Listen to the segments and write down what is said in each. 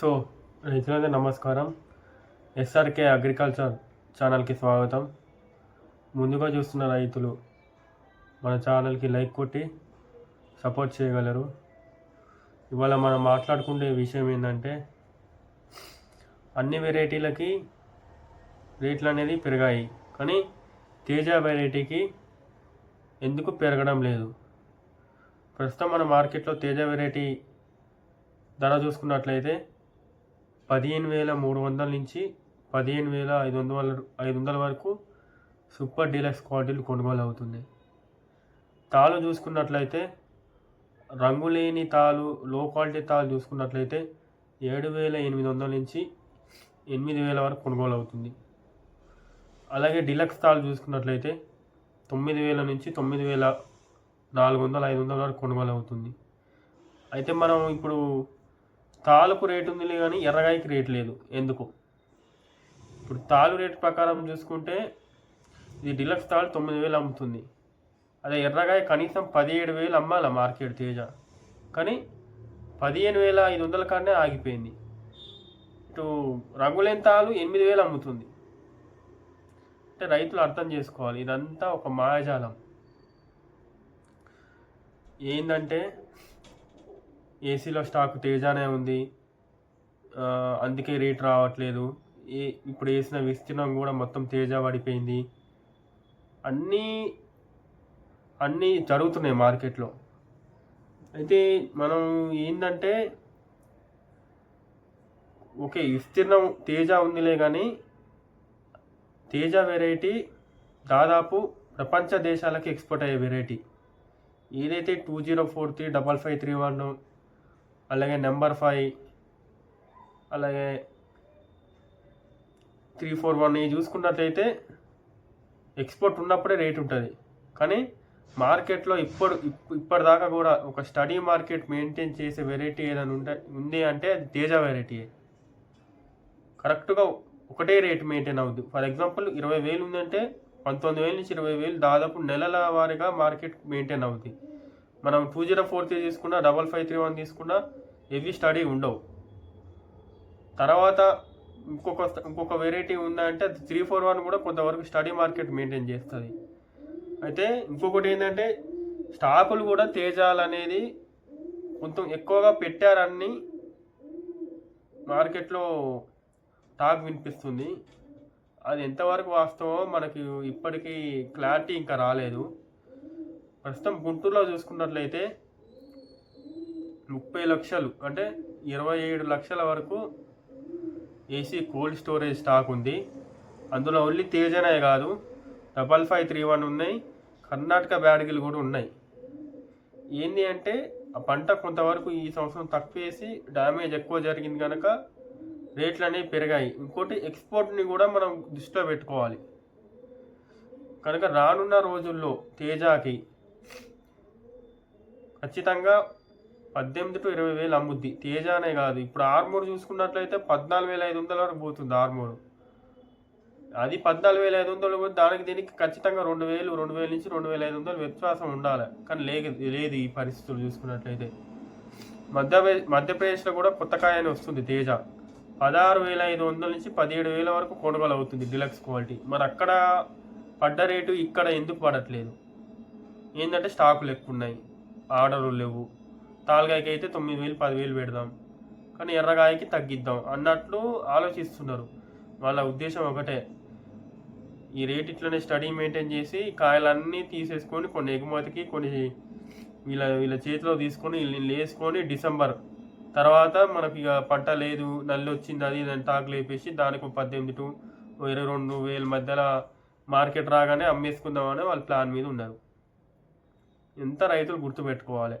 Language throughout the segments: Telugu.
సో రైతులందరూ నమస్కారం. ఎస్ఆర్కే అగ్రికల్చర్ ఛానల్కి స్వాగతం. ముందుగా చూస్తున్న రైతులు మన ఛానల్కి లైక్ కొట్టి సపోర్ట్ చేయగలరు. ఇవాళ మనం మాట్లాడుకునే విషయం ఏంటంటే అన్ని వెరైటీలకి రేట్లు అనేది పెరిగాయి. కానీ తేజ వెరైటీకి ఎందుకు పెరగడం లేదు? ప్రస్తుతం మన మార్కెట్లో తేజ వెరైటీ ధర చూసుకున్నట్లయితే పదిహేను వేల మూడు వందల నుంచి పదిహేను వేల ఐదు వందల ఐదు వందల వరకు సూపర్ డీలక్స్ క్వాలిటీలు కొనుగోలు అవుతుంది. తాలు చూసుకున్నట్లయితే రంగు లేని తాలు లో క్వాలిటీ తాలు చూసుకున్నట్లయితే ఏడు వేల ఎనిమిది వందల నుంచి ఎనిమిది వేల వరకు కొనుగోలు అవుతుంది. అలాగే డిలక్స్ తాలు చూసుకున్నట్లయితే తొమ్మిది వేల నుంచి తొమ్మిది వేల నాలుగు వందల ఐదు వందల వరకు కొనుగోలు అవుతుంది. అయితే మనం ఇప్పుడు తాలుకు రేటు ఉంది కానీ ఎర్రగాయకి రేటు లేదు. ఎందుకు? ఇప్పుడు తాలు రేటు ప్రకారం చూసుకుంటే ఇది డిలక్స్ తాలు తొమ్మిది వేలు అమ్ముతుంది. అదే ఎర్రగాయ కనీసం పదిహేడు వేలు అమ్మాల మార్కెట్ తేజ. కానీ పదిహేను వేల ఐదు వందల కాడనే ఆగిపోయింది. ఇటు రంగులేని తాలు ఎనిమిది వేలు అమ్ముతుంది. అంటే రైతులు అర్థం చేసుకోవాలి. ఇదంతా ఒక మాయాజాలం. ఏంటంటే ఏసీలో స్టాక్ తేజానే ఉంది. అందుకే రేట్ రావట్లేదు. ఏ ఇప్పుడు వేసిన విస్తీర్ణం కూడా మొత్తం తేజ పడిపోయింది. అన్నీ అన్నీ జరుగుతున్నాయి మార్కెట్లో. అయితే మనం ఏంటంటే ఓకే విస్తీర్ణం తేజ ఉందిలే కానీ తేజ వెరైటీ దాదాపు ప్రపంచ దేశాలకి ఎక్స్పోర్ట్ అయ్యే వెరైటీ. ఏదైతే two zero four three double five three one అలాగే నెంబర్ ఫైవ్ అలాగే త్రీ ఫోర్ వన్ ఇవి చూసుకున్నట్లయితే ఎక్స్పోర్ట్ ఉన్నప్పుడే రేట్ ఉంటుంది. కానీ మార్కెట్లో ఇప్పుడు ఇప్- ఇప్పటిదాకా కూడా ఒక స్టడీ మార్కెట్ మెయింటైన్ చేసే వెరైటీ ఏదైనా ఉంటే ఉంది అంటే అది తేజ వెరైటీయే కరెక్ట్గా ఒకటే రేట్ మెయింటైన్ అవుద్ది. ఫర్ ఎగ్జాంపుల్ ఇరవై వేలు ఉందంటే పంతొమ్మిది వేల నుంచి ఇరవై వేలు దాదాపు నెలల వారీగా మార్కెట్ మెయింటైన్ అవుద్ది. మనం టూ జీరో ఫోర్ త్రీ తీసుకున్నా డబల్ ఫైవ్ త్రీ వన్ తీసుకున్నా హెవీ స్టడీ ఉండవు. తర్వాత ఇంకొక ఇంకొక వెరైటీ ఉందంటే త్రీ ఫోర్ వన్ కూడా కొంతవరకు స్టడీ మార్కెట్ మెయింటైన్ చేస్తుంది. అయితే ఇంకొకటి ఏంటంటే స్టాకులు కూడా తేజాలు అనేది కొంచెం ఎక్కువగా పెట్టారని మార్కెట్లో టాక్ వినిపిస్తుంది. అది ఎంతవరకు వాస్తవో మనకి ఇప్పటికీ క్లారిటీ ఇంకా రాలేదు. ప్రస్తుతం గుంటూరులో చూసుకున్నట్లయితే ముప్పై లక్షలు అంటే ఇరవై ఏడు లక్షల వరకు ఏసీ కోల్డ్ స్టోరేజ్ స్టాక్ ఉంది. అందులో ఓన్లీ తేజనే కాదు డబల్ ఫైవ్ త్రీ వన్ ఉన్నాయి కర్ణాటక బ్యాడ్గిలు కూడా ఉన్నాయి. ఏంటి అంటే ఆ పంట కొంతవరకు ఈ సంవత్సరం తక్కువ వేసి డ్యామేజ్ ఎక్కువ జరిగింది కనుక రేట్లు అనేవి పెరిగాయి. ఇంకోటి ఎక్స్పోర్ట్ని కూడా మనం దృష్టిలో పెట్టుకోవాలి. కనుక రానున్న రోజుల్లో తేజాకి ఖచ్చితంగా పద్దెనిమిది టు ఇరవై వేలు అమ్ముద్ది. తేజ అనే కాదు. ఇప్పుడు ఆర్మూర్ చూసుకున్నట్లయితే పద్నాలుగు వేల ఐదు వందల వరకు పోతుంది ఆర్మూర్. అది పద్నాలుగు వేల ఐదు వందలు పోతే దానికి దీనికి ఖచ్చితంగా రెండు వేలు రెండు వేల నుంచి రెండు వేల ఐదు వందలు వ్యత్యాసం ఉండాలి. కానీ లేదు లేదు ఈ పరిస్థితులు చూసుకున్నట్లయితే. మధ్యప్రదేశ్ మధ్యప్రదేశ్లో కూడా పుత్తకాయ అని వస్తుంది తేజ. పదహారు వేల ఐదు వందల నుంచి పదిహేడు వేల వరకు కొనుగోలు అవుతుంది డిలక్స్ క్వాలిటీ. మరి అక్కడ పడ్డ రేటు ఇక్కడ ఎందుకు పడట్లేదు? ఏంటంటే స్టాకులు ఎక్కువ ఉన్నాయి. ఆర్డర్లు లేవు. తాల్గాయకి అయితే తొమ్మిది వేలు పదివేలు పెడదాం. కానీ ఎర్రగాయకి తగ్గిద్దాం అన్నట్లు ఆలోచిస్తున్నారు. వాళ్ళ ఉద్దేశం ఒకటే. ఈ రేట్ ఇట్లనే స్టడీ మెయింటైన్ చేసి కాయలన్నీ తీసేసుకొని కొన్ని ఎగుమతికి కొన్ని వీళ్ళ వీళ్ళ చేతిలో తీసుకొని వీళ్ళని వేసుకొని డిసెంబర్ తర్వాత మనకి ఇక పంట లేదు నల్లి వచ్చింది అది ఇది తాకులు టాక్ లేపేసి దానికి ఒక పద్దెనిమిది టు ఇరవై రెండు వేల మధ్యలో మార్కెట్ రాగానే అమ్మేసుకుందామని వాళ్ళ ప్లాన్ మీద ఉన్నారు. ఎంత రైతులు గుర్తుపెట్టుకోవాలి?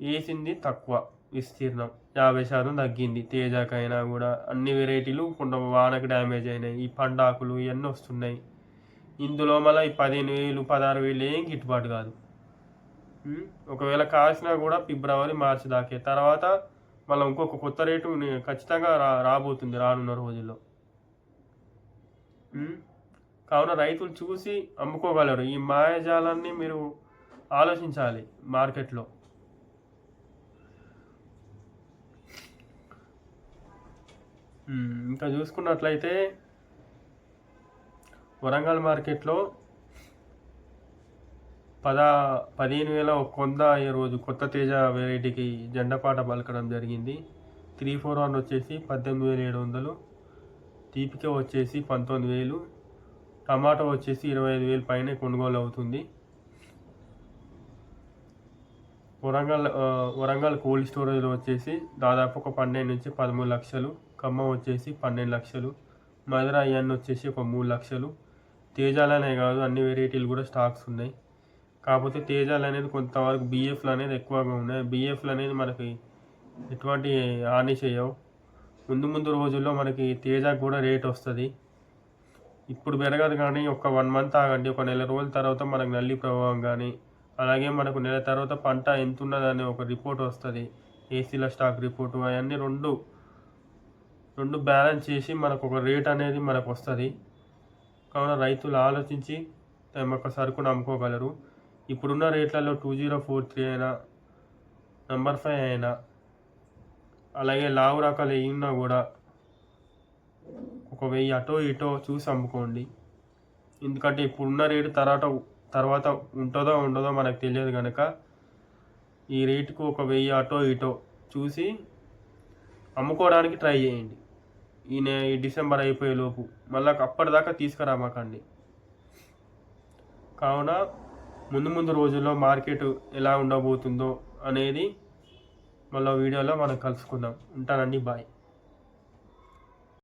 వేసింది తక్కువ విస్తీర్ణం. యాభై శాతం తగ్గింది. తేజాకైనా కూడా అన్ని వెరైటీలు కొంత వానకు డ్యామేజ్ అయినాయి. ఈ పండాకులు ఇవన్నీ వస్తున్నాయి. ఇందులో మళ్ళీ ఈ పదిహేను వేలు పదహారు వేలు ఏం గిట్టుబాటు కాదు. ఒకవేళ కాసినా కూడా ఫిబ్రవరి మార్చి దాకే. తర్వాత మళ్ళీ ఇంకొక కొత్త రేటు ఖచ్చితంగా రా రాబోతుంది రానున్న రోజుల్లో. కావున రైతులు చూసి అమ్ముకోగలరు. ఈ మాయాజాలాన్ని మీరు ఆలోచించాలి మార్కెట్లో. ఇంకా చూసుకున్నట్లయితే వరంగల్ మార్కెట్లో పద పదిహేను వేల ఒక వంద రోజు కొత్త తేజ వెరైటీకి జెండపాట పలకడం జరిగింది. త్రీ ఫోర్ వన్ వచ్చేసి పద్దెనిమిది వేల ఏడు వందలు తీపిక వచ్చేసి పంతొమ్మిది వేలు టమాటో వచ్చేసి ఇరవై ఐదు వేలు పైనే కొనుగోలు అవుతుంది. వరంగల్ వరంగల్ కోల్డ్ స్టోరేజ్లో వచ్చేసి దాదాపు ఒక పన్నెండు నుంచి పదమూడు లక్షలు ఖమ్మం వచ్చేసి పన్నెండు లక్షలు మధుర అయ్యన్న వచ్చేసి ఒక మూడు లక్షలు. తేజాలనే కాదు అన్ని వెరైటీలు కూడా స్టాక్స్ ఉన్నాయి. కాకపోతే తేజాలు అనేది కొంతవరకు బిఎఫ్లు అనేది ఎక్కువగా ఉన్నాయి. బిఎఫ్లు అనేది మనకి ఎటువంటి హాని చేయవు. ముందు ముందు రోజుల్లో మనకి తేజాకు కూడా రేట్ వస్తుంది. ఇప్పుడు పెరగదు కానీ ఒక వన్ మంత్ ఆగండి ఒక నెల రోజుల తర్వాత మనకు నల్లి ప్రభావం కానీ అలాగే మనకు నెల తర్వాత పంట ఎంత ఉన్నదని ఒక రిపోర్ట్ వస్తుంది ఏసీల స్టాక్ రిపోర్టు. అవన్నీ రెండు రెండు బ్యాలెన్స్ చేసి మనకు ఒక రేట్ అనేది మనకు వస్తుంది. కావున రైతులు ఆలోచించి తమ యొక్క సరుకును అమ్ముకోగలరు ఇప్పుడున్న రేట్లలో టూ జీరో ఫోర్ త్రీ అయినా నెంబర్ ఫైవ్ అయినా అలాగే లావు రకాలు ఏమున్నా కూడా ఒక వెయ్యి అటో ఇటో చూసి అమ్ముకోండి. ఎందుకంటే ఇప్పుడున్న రేటు తర్వాత తర్వాత ఉంటుందో ఉండదో మనకు తెలియదు కనుక ఈ రేటుకు ఒక వెయ్యి అటో ఇటో చూసి అమ్ముకోవడానికి ట్రై చేయండి. ఈ నే ఈ డిసెంబర్ అయిపోయే లోపు. మళ్ళీ అప్పటిదాకా తీసుకురామాకండి. కావున ముందు ముందు రోజుల్లో మార్కెట్ ఎలా ఉండబోతుందో అనేది మళ్ళీ వీడియోలో మనం కలుసుకుందాం. ఉంటానండి బాయ్.